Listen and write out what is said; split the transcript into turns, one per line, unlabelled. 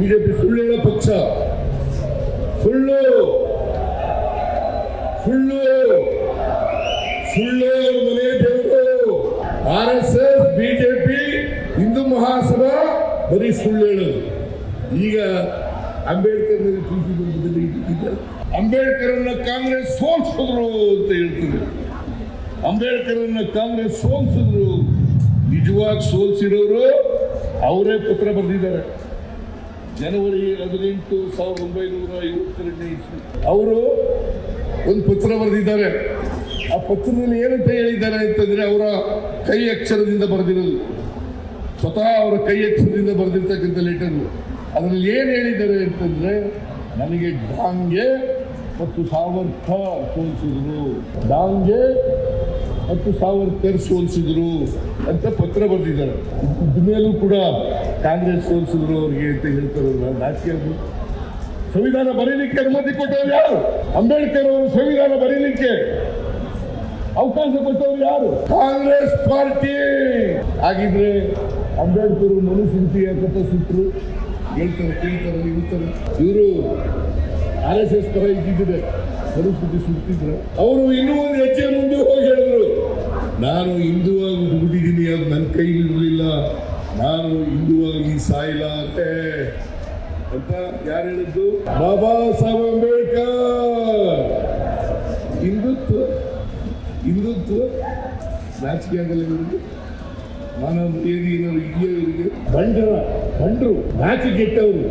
BJP ಸುಳ್ಳು ಹೇಳೋ ಪಕ್ಷ. ಸುಳ್ಳು. ಸುಳ್ಳು. ಸುಳ್ಳು ಮನೆ ದೇವರು R S S BJP Hindu Mahasabha, ಬರೀ ಸುಳ್ಳು ಈಗ ಅಂಬೇಡ್ಕರ್ ಅಂಬೇಡ್ಕರ್ ಅನ್ನ ಕಾಂಗ್ರೆಸ್ ಸೋಲ್ಸಿದ್ರು ಅಂತ ಹೇಳ್ತೀವಿ ಅಂಬೇಡ್ಕರ್ ಅನ್ನ ಕಾಂಗ್ರೆಸ್ ಸೋಲ್ಸಿದ್ರು. ನಿಜವಾಗಿ ಸೋಲ್ಸಿರೋರು ಅವರೇ ಪತ್ರ ಬರೆದಿದ್ದಾರೆ ಜನವರಿ ಹದಿನೆಂಟು ಸಾವಿರದ ಒಂಬೈನೂರ ಐವತ್ತೆರಡನೇ ಇಸ್ವಿ. ಅವರು ಒಂದು ಪತ್ರ ಬರೆದಿದ್ದಾರೆ. ಆ ಪತ್ರದಲ್ಲಿ ಏನಂತ ಹೇಳಿದ್ದಾರೆ ಅಂತಂದ್ರೆ ಅವರ ಕೈ ಅಕ್ಷರದಿಂದ ಬರೆದಿರೋದು. ಸ್ವತಃ ಅವರ ಕೈ ಅಕ್ಷರದಿಂದ ಬರೆದಿರ್ತಕ್ಕಂಥ ಲೆಟರ್ ಅದರಲ್ಲಿ ಏನು ಹೇಳಿದ್ದಾರೆ ಅಂತಂದ್ರೆ, ನನಗೆ ಡಾಂಗೆ ಮತ್ತು ಸಾವರ್ಥ ಸೋಲಿಸಿದ್ರು. ಡಾಂಗೆ ಮತ್ತು ಸಾವರ್ಕರ್ ಸೋಲಿಸಿದ್ರು ಅಂತ ಪತ್ರ ಬರೆದಿದ್ದಾರೆ. ಇದ್ಮೇಲೂ ಕೂಡ ಕಾಂಗ್ರೆಸ್ ಸೋಲಿಸಿದ್ರು ಅವ್ರಿಗೆ ಅಂತ ಹೇಳ್ತಾರಲ್ಲ ಅದು. ಸಂವಿಧಾನ ಬರೀಲಿಕ್ಕೆ ಅನುಮತಿ ಕೊಟ್ಟವ್ರು ಯಾರು? ಅಂಬೇಡ್ಕರ್ ಅವರು ಸಂವಿಧಾನ ಬರೀಲಿಕ್ಕೆ ಅವಕಾಶ ಕೊಟ್ಟವ್ರು ಯಾರು? ಕಾಂಗ್ರೆಸ್ ಪಾರ್ಟಿ. ಆಗಿದ್ರೆ ಅಂಬೇಡ್ಕರ್ ಮನುಸ್ಮೃತಿ ಕಥ ಸುಟ್ಟರು ಹೇಳ್ತಾರೆ, ಕೇಳ್ತಾರೆ ಇರ್ತಾರೆ ಇವರು ಆರ್ ಎಸ್ ಎಸ್ ಪರ ಇದ್ದಿದ್ರೆ ಮನುಸ್ಮೃತಿ ಸುಟ್ಟಿದ್ರು ಅವರು ಇನ್ನೂ ಒಂದು ಹೆಜ್ಜೆ ಮುಂದೆ ಹೋಗಿ ಹೇಳಿದ್ರು. ನಾನು ಹಿಂದೂ ಆಗಿ ದುಡಿದಿದ್ದೀನಿ ಅದು ನನ್ನ ಕೈಲಿರಲಿಲ್ಲ. ನಾನು ಹಿಂದುವಾಗಿ ಸಾಯಿಲಾತೆ ಅಂತ ಯಾರು ಹೇಳಿದ್ದು? ಬಾಬಾ ಸಾಹೇಬ್ ಅಂಬೇಡ್ಕರ್! ಹಿಂದುತ್ವ ಹಿಂದುತ್ವ ನಾಚಿಕೆ ಆಗಲ್ಲ ಇವರಿಗೆ ಮಾನವ ಮರ್ಯಾದೆ ಏನಾದ್ರು ಇದೆಯೋ ಇವರಿಗೆ ಬಂಡರ ಬಂಡರು ನಾಚಿಕೆಟ್ಟವರು